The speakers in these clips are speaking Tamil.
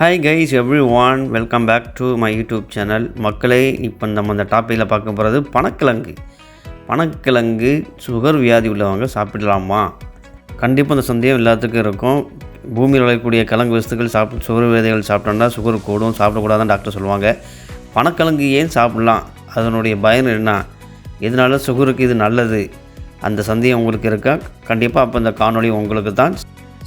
Hi guys everyone welcome back to my YouTube channel மக்களே இப்போ நம்ம இந்த டாப்பிக்கில் பார்க்க போகிறது பனக்கிழங்கு பனக்கிழங்கு சுகர் வியாதி உள்ளவங்க சாப்பிடலாமா? கண்டிப்பாக இந்த சந்தேகம் எல்லாத்துக்கும் இருக்கும். பூமியில் விளையக்கூடிய கிழங்கு வஸ்துக்கள் சாப்பிட்டு சுகர் வியாதிகள் சாப்பிட்டோம்னா சுகர் கூடும் சாப்பிடக்கூடாதுன்னு டாக்டர் சொல்லுவாங்க. பனக்கிழங்கு ஏன் சாப்பிட்லாம்? அதனுடைய பயன் என்ன? எதனால சுகருக்கு இது நல்லது? அந்த சந்தேகம் உங்களுக்கு இருக்கா? கண்டிப்பாக அப்போ இந்த காணொளி உங்களுக்கு தான்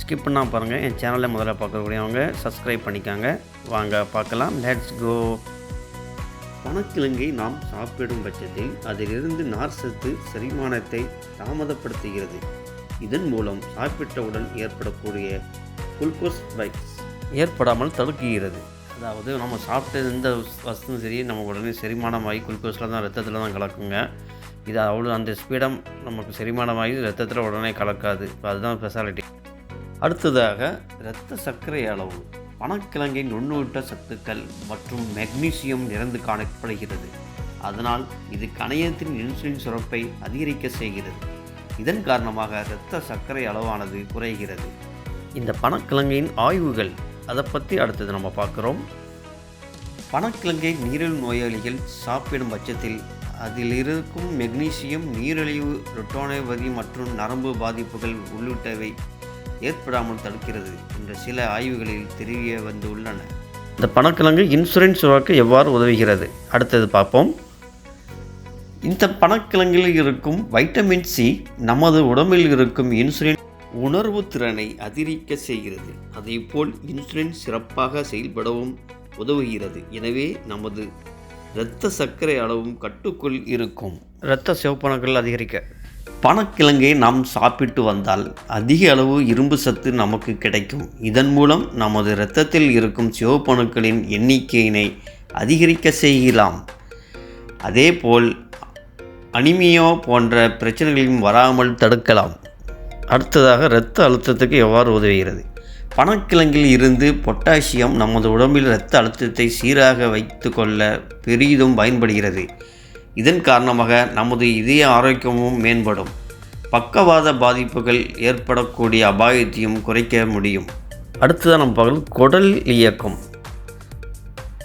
ஸ்கிப் பண்ணால் பாருங்கள் என் சேனலை முதல்ல பார்க்கக்கூடியவங்க சப்ஸ்கிரைப் பண்ணிக்காங்க. வாங்க பார்க்கலாம். லெட்ஸ் கோ பனக்கிழங்கை நாம் சாப்பிடும் பட்சத்தில் அதிலிருந்து நார் சத்து செரிமானத்தை தாமதப்படுத்துகிறது. இதன் மூலம் சாப்பிட்டவுடன் ஏற்படக்கூடிய குளுக்கோஸ் ஸ்பைக்ஸ் ஏற்படாமல் தடுக்குகிறது அதாவது நம்ம சாப்பிட்ட எந்த வசதியும் சரி நம்ம உடனே செரிமானமாகி குளுக்கோஸில் தான் ரத்தத்தில் தான் கலக்குங்க. இது அவ்வளோ அந்த ஸ்பீடம் நமக்கு செரிமானமாகி ரத்தத்தில் உடனே கலக்காது. இப்போ அதுதான் ஸ்பெஷாலிட்டி அடுத்ததாக இரத்த சர்க்கரை அளவு. பனக்கிழங்கின் நுண்ணூட்ட சத்துக்கள் மற்றும் மெக்னீசியம் நிறைந்து காணப்படுகிறது. அதனால் இது கணையத்தின் இன்சுலின் சுரப்பை அதிகரிக்க செய்கிறது. இதன் காரணமாக இரத்த சர்க்கரை அளவானது குறைகிறது. இந்த பனக்கிழங்கையின் ஆய்வுகள் அதை பற்றி அடுத்தது நம்ம பார்க்குறோம். பனக்கிழங்கை நீரிழிவு நோயாளிகள் சாப்பிடும் பட்சத்தில் அதில் இருக்கும் மெக்னீசியம் நீரிழிவு ரொட்டோனோபதி மற்றும் நரம்பு பாதிப்புகள் உள்ளிட்டவை ஏற்படாமல் தடுக்கிறது என்ற சில ஆய்வுகளில் தெரிய வந்துள்ளன. இந்த பணக்கிழங்கு இன்சூரன்ஸ் உருவாக்க எவ்வாறு உதவுகிறது? அடுத்தது பார்ப்போம். இந்த பணக்கிழங்கில் இருக்கும் வைட்டமின் சி நமது உடம்பில் இருக்கும் இன்சுலின் உணர்வு திறனை அதிகரிக்க செய்கிறது. அதேபோல் இன்சுலின் சிறப்பாக செயல்படவும் உதவுகிறது. எனவே நமது இரத்த சர்க்கரை அளவும் கட்டுக்குள் இருக்கும். இரத்த சிவப்பணுக்கள் அதிகரிக்க பனக்கிழங்கை நாம் சாப்பிட்டு வந்தால் அதிக அளவு இரும்பு சத்து நமக்கு கிடைக்கும். இதன் மூலம் நமது இரத்தத்தில் இருக்கும் சிவப்பணுக்களின் எண்ணிக்கையினை அதிகரிக்க செய்யலாம். அதேபோல் அனிமியோ போன்ற பிரச்சனைகளையும் வராமல் தடுக்கலாம். அடுத்ததாக இரத்த அழுத்தத்துக்கு எவ்வாறு உதவுகிறது? பனக்கிழங்கில் இருந்து பொட்டாசியம் நமது உடம்பில் இரத்த அழுத்தத்தை சீராக வைத்து கொள்ள பெரிதும் பயன்படுகிறது. இதன் காரணமாக நமது இதய ஆரோக்கியமும் மேம்படும். பக்கவாத பாதிப்புகள் ஏற்படக்கூடிய அபாயத்தையும் குறைக்க முடியும். அடுத்ததான் நம்ம பார்க்கலாம் குடல் இயக்கம்.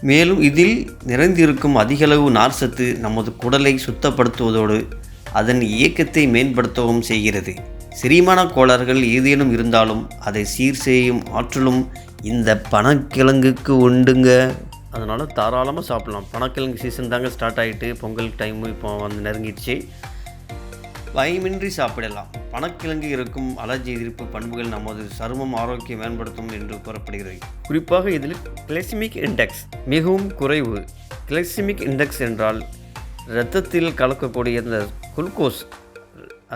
மேலும் இதில் நிறைந்திருக்கும் அதிகளவு நார்சத்து நமது குடலை சுத்தப்படுத்துவதோடு அதன் இயக்கத்தை மேம்படுத்தவும் செய்கிறது. செரிமான கோளாறுகள் ஏதேனும் இருந்தாலும் அதை சீர் செய்யும் ஆற்றலும் இந்த பனக்கிழங்குக்கு உண்டுங்க. அதனால் தாராளமாக சாப்பிட்லாம். பனக்கிழங்கு சீசன் தாங்க ஸ்டார்ட் ஆகிட்டு பொங்கல் டைமு இப்போ வந்து நெருங்கிடுச்சு. பயமின்றி சாப்பிடலாம். பனக்கிழங்கு இருக்கும் அலர்ஜி எதிர்ப்பு பண்புகள் நமது சருமம் ஆரோக்கியம் மேம்படுத்தும் என்று கூறப்படுகிறது. குறிப்பாக இதில் கிளைசிமிக் இண்டெக்ஸ் மிகவும் குறைவு. கிளைசிமிக் இண்டெக்ஸ் என்றால் இரத்தத்தில் கலக்கக்கூடிய இந்த குளுக்கோஸ்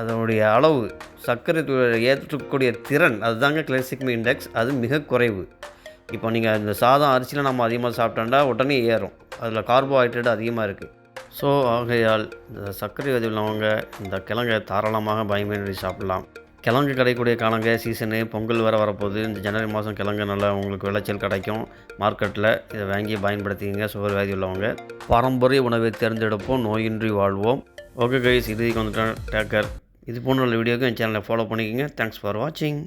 அதனுடைய அளவு சர்க்கரை ஏற்றக்கூடிய திறன் அதுதாங்க கிளைசிமிக் இண்டெக்ஸ் அது மிக குறைவு. இப்போ நீங்கள் இந்த சாதம் அரிசியில் நம்ம அதிகமாக சாப்பிட்டோம்னா உடனே ஏறும். அதில் கார்போஹைட்ரேட் அதிகமாக இருக்குது ஸோ ஆகையால் இந்த சர்க்கரை வியாதி உள்ளவங்க இந்த கிழங்கை தாராளமாக பயமின்றி சாப்பிட்லாம். கிழங்கு கிடைக்கக்கூடிய காலங்க சீசனு பொங்கல் வர வரப்போகுது. இந்த ஜனவரி மாதம் கிழங்கு நல்லா உங்களுக்கு விளைச்சல் கிடைக்கும். மார்க்கெட்டில் இதை வாங்கி பயன்படுத்திங்க சுகர் வியாதி உள்ளவங்க. பாரம்பரிய உணவை தேர்ந்தெடுப்போம் நோயின்றி வாழ்வோம். ஓகே கைஸ் இறுதிக்கு வந்துட்டேன் டேக்கர் இது போன்ற வீடியோக்கு என் சேனலை ஃபாலோ பண்ணிக்கோங்க. தேங்க்ஸ் ஃபார் வாட்சிங்